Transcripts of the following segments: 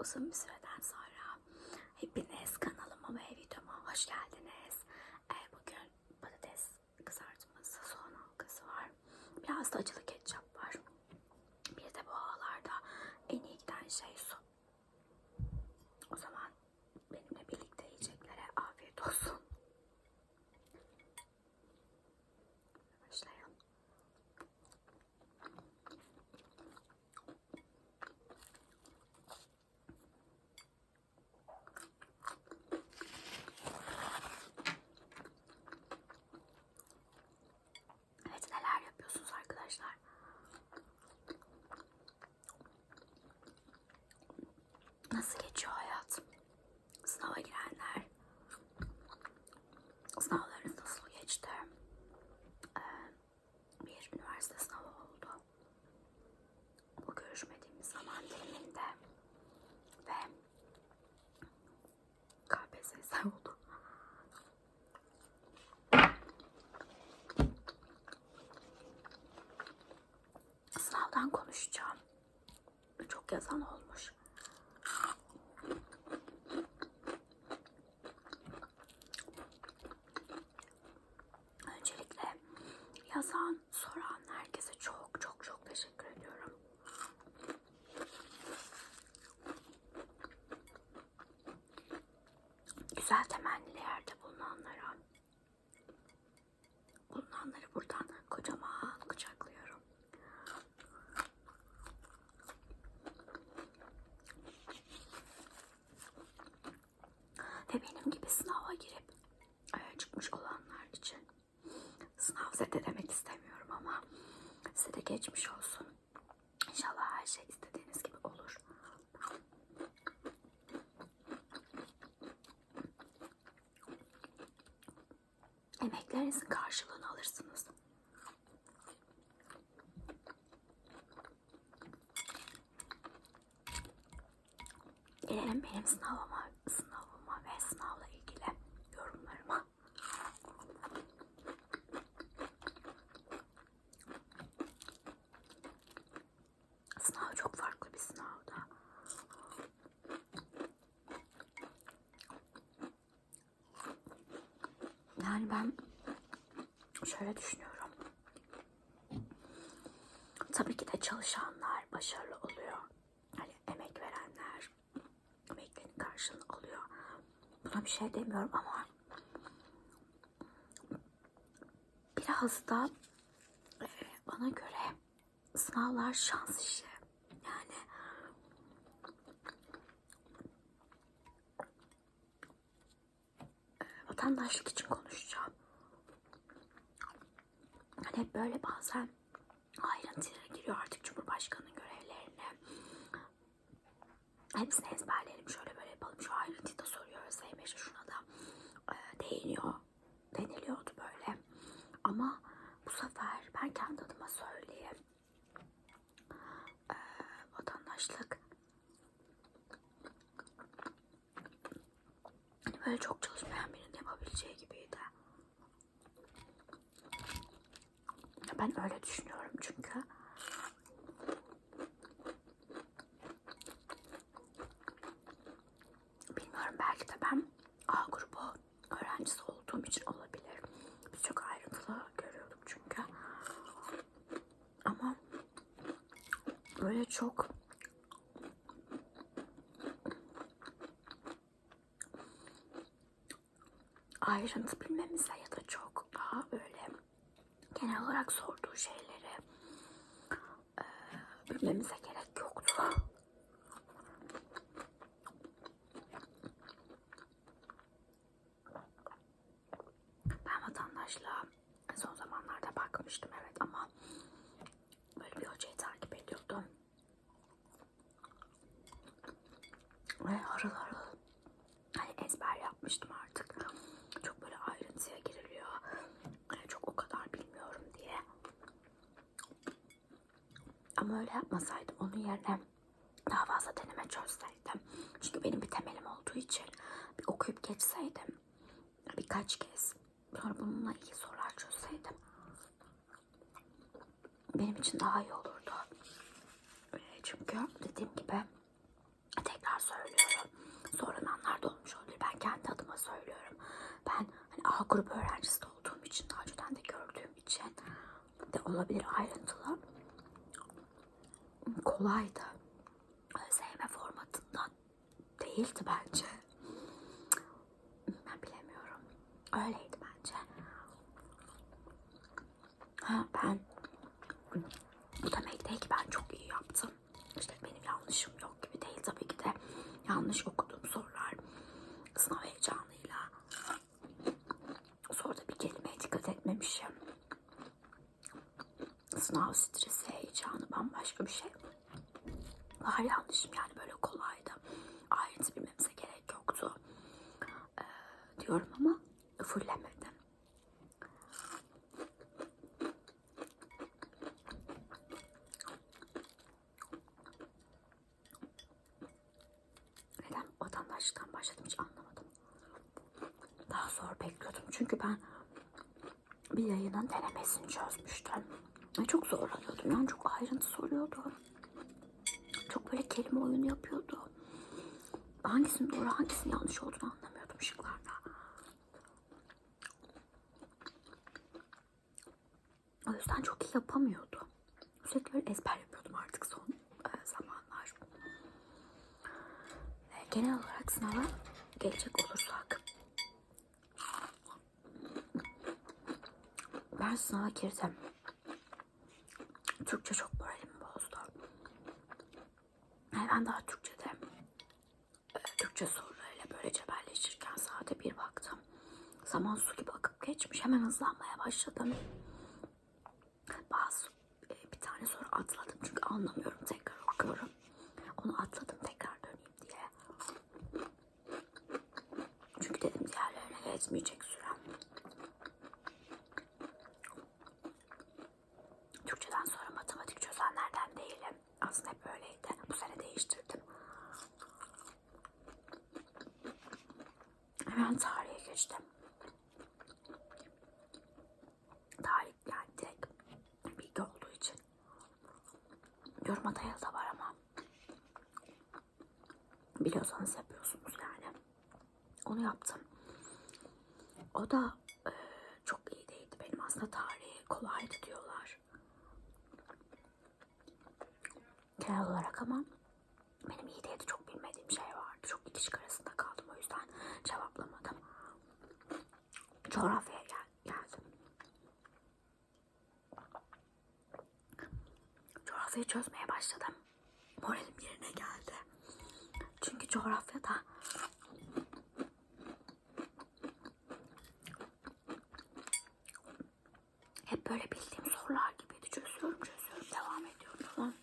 uzun bir süreden sonra hepiniz kanalıma ve videoma hoş geldiniz. Ee, bugün patates kızartması, soğan halkası var. Biraz da acılı ketçap var. Bir de bu havalarda en iyi giden şey su. O zaman benimle birlikte yiyeceklere afiyet olsun. Başlayalım. Evet neler yapıyorsunuz arkadaşlar? Nasıl geçiyor hayat? Sınava girenler. Sınavlarınız nasıl geçti? Ee, bir üniversite sınavı oldu. Bu görüşmediğimiz zaman diliminde ve KPSS oldu. Sınavdan konuşacağım. Çok yazan olmuş. Öncelikle yazan, soran herkese çok çok çok teşekkür ediyorum. Güzel temennilerde bulunanlara, bulunanları buradan kocaman kucaklıyorum. Ve benim gibi sınava girip çıkmış olanlar için sınav zede demek istemiyorum ama size de geçmiş olsun. İnşallah her şey istediğiniz gibi olur. Emeklerinizin karşılığını alırsınız. Gelelim benim sınavıma, sınavıma ve sınavla ilgili yorumlarıma. Sınav çok farklı bir sınavdı. Yani ben şöyle düşünüyorum. Tabii ki de çalışanlar başarılı oluyor. Hani emek verenler emeklerinin karşılığını alıyor. Buna bir şey demiyorum ama biraz da e, bana göre sınavlar şans işi. Yani e, vatandaşlık için konuşacağım. Hani böyle bazen ayrıntıya giriyor artık Cumhurbaşkanı'nın görevlerine. Hepsini ezberleyelim şöyle böyle yapalım. Şu ayrıntıyı da soruyor Özlem işte şuna da e, değiniyor. Deniliyordu böyle. Ama bu sefer ben kendi adıma söyleyeyim. E, vatandaşlık hani böyle çok Ben öyle düşünüyorum çünkü. Bilmiyorum belki de ben A grubu öğrencisi olduğum için olabilir. Biz çok ayrıntılı görüyorduk çünkü. Ama böyle çok ayrıntı bilmemize ya da çok daha böyle genel olarak sorduğu şeyleri e, bilmemize gerek yoktu. Ben vatandaşlığa son zamanlarda bakmıştım evet ama böyle bir hocayı takip ediyordum. Ve harıl harıl hani ezber yapmıştım artık. Çok böyle ayrıntıya giriliyor. Hani çok o kadar bilmiyorum diye. Ama öyle yapmasaydım onun yerine daha fazla deneme çözseydim. Çünkü benim bir temelim olduğu için bir okuyup geçseydim birkaç kez sonra bununla ilgili sorular çözseydim benim için daha iyi olurdu. Ee, Çünkü dediğim gibi tekrar söylüyorum. Sonradanlar da olmuş olabilir. Ben kendi adıma söylüyorum. Ben hani A grubu öğrencisi de olduğum için daha önceden de gördüğüm için de olabilir ayrıntılı. Kolaydı. ÖSYM formatından değildi bence. Ben bilemiyorum. Öyleydi bence. Ha ben bu demek değil ki ben çok iyi yaptım. İşte benim yanlışım yok gibi değil tabii ki de yanlış okuduğum sorular sınav heyecanıyla sonra da bir kelimeye dikkat etmemişim. Sınav stresi, heyecanı bambaşka bir şey. Var yanlışım yani böyle kolaydı. Ayrıntı bilmemize gerek yoktu. Ee, diyorum ama fullemedim. Neden vatandaşlıktan başladım hiç anlamadım. Daha zor bekliyordum çünkü ben bir yayının denemesini çözmüştüm. Çok zorlanıyordum yani çok ayrıntı soruyordu. Böyle kelime oyunu yapıyordu. Hangisinin doğru hangisinin yanlış olduğunu anlamıyordum şıklarda. O yüzden çok iyi yapamıyordu. Sürekli böyle ezber yapıyordum artık son e, zamanlar. E, genel olarak sınava gelecek olursak. Ben sınava girdim. Türkçe çok ben daha Türkçe'de e, Türkçe sorularıyla böyle cebelleşirken saate bir baktım. Zaman su gibi akıp geçmiş. Hemen hızlanmaya başladım. Bazı e, bir tane soru atladım çünkü anlamıyorum tekrar okuyorum. Onu atladım tekrar döneyim diye. Çünkü dedim diğerlerine yetmeyecek sürem. Türkçeden sonra matematik çözenlerden değilim. Aslında hep öyleydi. Bu sene değiştirdim. Hemen tarihe geçtim. Tarih yani direkt bilgi olduğu için. Yoruma dayalı da var ama. Biliyorsanız yapıyorsunuz yani. Onu yaptım. O da e, çok iyi değildi. Benim aslında tarihi kolaydı diyorlar. Genel olarak ama benim iyi değildi. Çok bilmediğim şey vardı. Çok iki şık arasında kaldım. O yüzden cevaplamadım. Coğrafyaya gel geldim. Coğrafyayı çözmeye başladım. Çünkü coğrafyada hep böyle bildiğim sorular gibiydi. Çözüyorum, çözüyorum, devam ediyorum falan.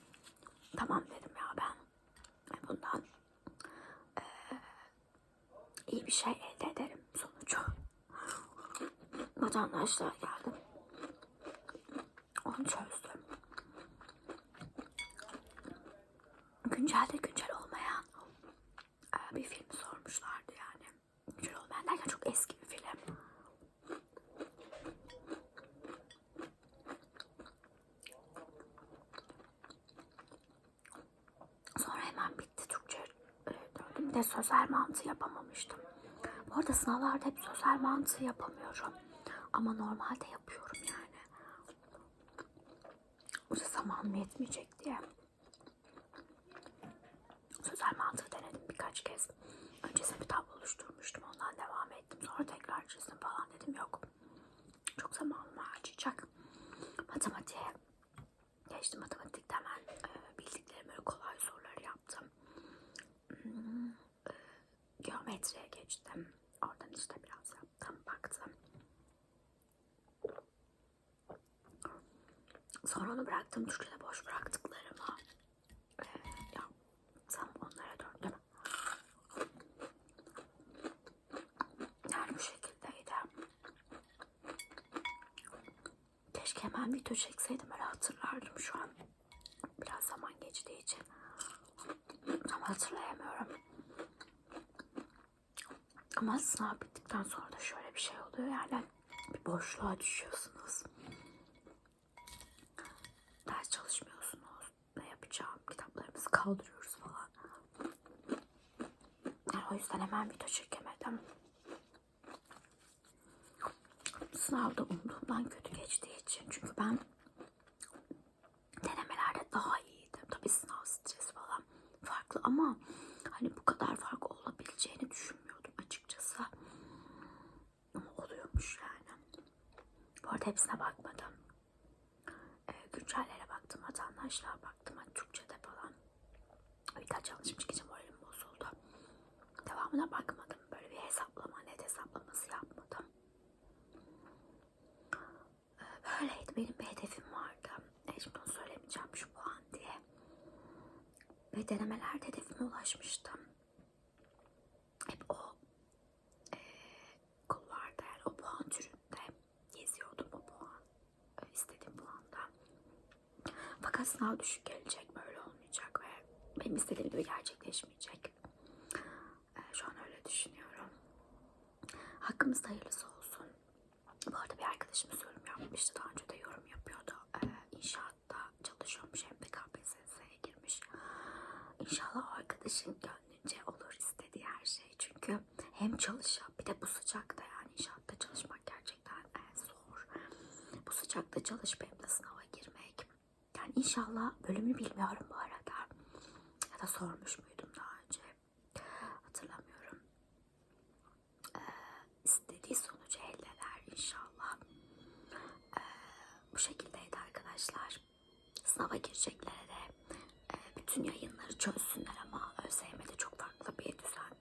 Tamam dedim ya ben bundan eee, iyi bir şey elde ederim sonucu. Vatandaşlığa geldim. Onu çözdüm. Güncel olmayan eee, bir film sormuşlardı yani. Güncel olmayan derken çok eski bir film. Sonra hemen bitti Türkçe e, döndüm. Bir de sözel mantığı yapamamıştım. Bu arada sınavlarda hep sözel mantığı yapamıyorum. Ama normalde yapıyorum yani. Burada zamanım yetmeyecek diye. Sözel denedim birkaç kez. Öncesinde bir tablo oluşturmuştum. Ondan devam ettim. Sonra tekrar çizdim falan dedim. Yok. Çok zamanımı harcayacak. Matematiğe geçtim. Matematikte hemen e, bildiklerimi böyle kolay soruları yaptım. Hmm, e, geometriye geçtim. Oradan işte biraz yaptım, baktım. Sonra onu bıraktım. Türkçe'de boş bıraktıklarımı e, yaptım. Onlara döndüm. Yani bu şekildeydi. Keşke hemen video çekseydim öyle hatırlardım şu an. Biraz zaman geçtiği için. Ama hatırlayamıyorum. Ama sınav bittikten sonra da şöyle bir şey oluyor yani bir boşluğa düşüyorsunuz. Ders çalışmıyorsunuz. Ne yapacağım? Kitaplarımızı kaldırıyoruz falan. o yüzden hemen video çekemedim. Sınavda umduğumdan kötü geçtiği için. Çünkü ben denemelerde daha iyiydim. Tabii sınav stresi falan farklı ama hani bu kadar fark olabileceğini düşünmüyordum açıkçası. Ama oluyormuş yani. Bu arada hepsine bakmadım. Ee, güncellere baktım, vatandaşlığa baktım, hani Türkçe'de falan. Birkaç çalışmış gece moralim bozuldu. Devamına bakmadım. Benim bir hedefim vardı. E, şimdi söylemeyeceğim şu puan diye. Ve denemelerde hedefime ulaşmıştım. Hep o e, kulvarda yani o puan türünde geziyordum o puan. e, istediğim puanda. Fakat sınav düşük gelecek böyle olmayacak ve benim istediğim gibi gerçekleşmeyecek. E, şu an öyle düşünüyorum. Hakkımızda hayırlısı olsun. Bu arada bir arkadaşımız yorum yapmıştı. Daha önce de yorum yapıyordu. Ee, inşaatta çalışıyormuş. Hem de KPSS'ye girmiş. İnşallah arkadaşın gönlünce olur istediği her şey. Çünkü hem çalışıyor bir de bu sıcakta yani inşaatta çalışmak gerçekten e, zor. Bu sıcakta çalışıp hem de sınava girmek. Yani inşallah bölümü bilmiyorum bu arada. Ya da sormuş muydum daha önce? Hatırlamıyorum istediği sonucu eldeler inşallah bu şekildeydi arkadaşlar. Sınava girecekleri de e, bütün yayınları çözsünler ama ÖSYM'de çok farklı bir düzen